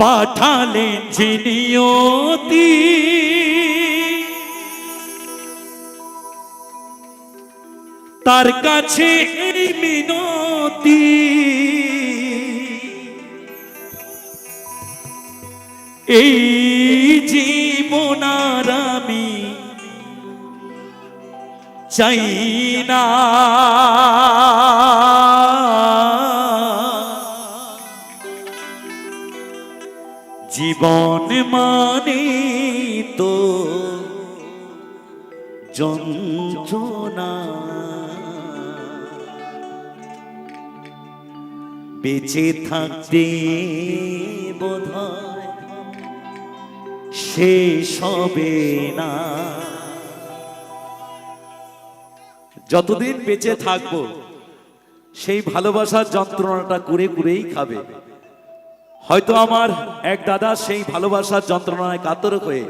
পাঠালেন যে নিয়তি তার কাছে এই মিনতি। এই জীবনার আমি চাই না। জীবন মানে তো যন্ত্রণা। বেঁচে থাকতে বোধ শেষ হবে না। যতদিন বেঁচে থাকব, সেই ভালোবাসার যন্ত্রণাটা করে করেই খাবে। হয়তো আমার এক দাদা সেই ভালোবাসার যন্ত্রণায় কাতর হয়ে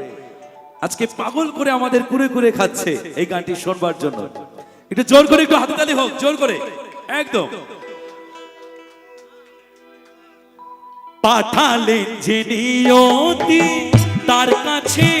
আজকে পাগল করে আমাদের কুড়ে কুড়ে খাচ্ছে এই গানটি শোনবার জন্য। একটু জোর করে, একটু হাততালি হোক, জোর করে। একদম। পাঠালেন যে নিয়তি তার কাছে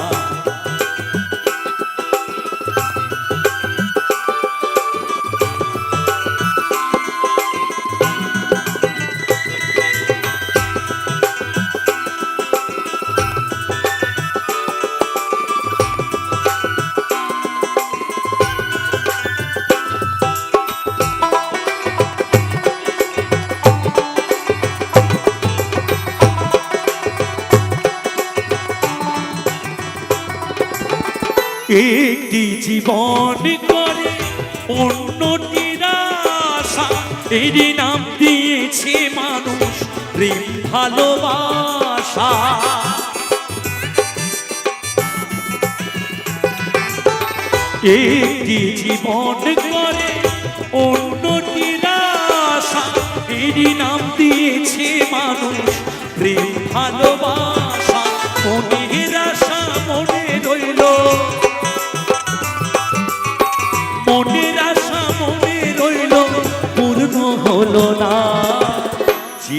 একটি জীবন করে অন্যটির আশা এরই নাম দিয়েছে মানুষ প্রেম, ভালোবাসা। একটি জীবন করে অন্যটির আশা এরই নাম দিয়েছে মানুষ প্রেম, ভালোবাসা।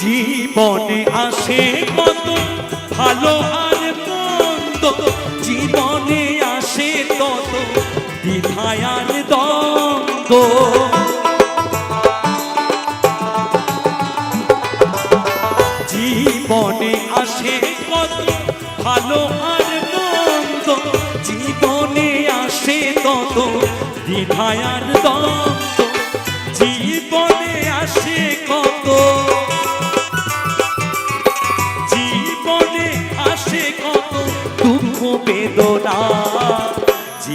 জীবনে আসে কত ভালো আর মন্দ। জীবনে আসে তত দ্বিধায় আর দ্বন্দ্ব। জীবনে আসে কত ভালো আর মন্দ। জীবনে আসে তত দ্বিধায় আর দ্বন্দ্ব।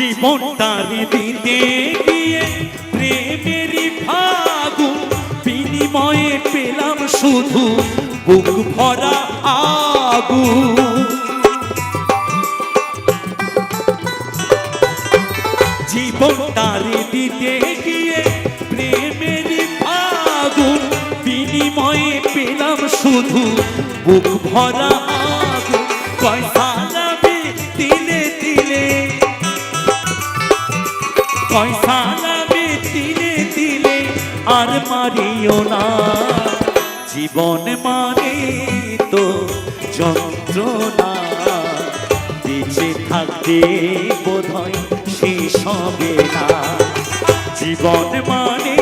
জীবনটারে দিতে গিয়ে প্রেমেরই ফাগুন বিনিময়ে পেলাম শুধু বুক ভরা আগুন। জীবনটারে দিতে গিয়ে প্রেমেরই ফাগুন বিনিময়ে পেলাম শুধু বুক ভরা আগুন মারিও না। জীবন মানে তো যন্ত্রণা। বেঁচে থাকতে বোধ হয় শেষ হবে না। জীবন মানে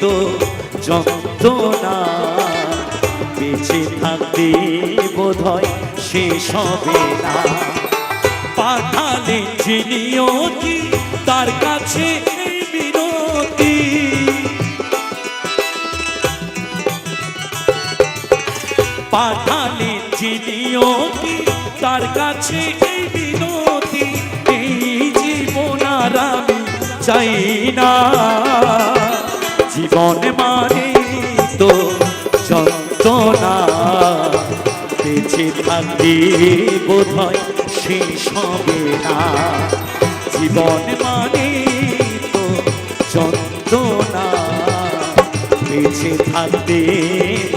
তো যন্ত্রণা। বেঁচে থাকতে বোধ হয় শেষ হবে না। পাঠালে যে নিয়তি তার কাছে বিনতি পাঠালে যে নিয়তি তার কাছে এই বিনতি, এই জীবন আর আমি চাই না। জীবন মানে তো যন্ত্রণা, বেঁচে থাকতে বোধ হয় শেষ হবে না। জীবন মানে তো যন্ত্রণা, বেঁচে থাকতে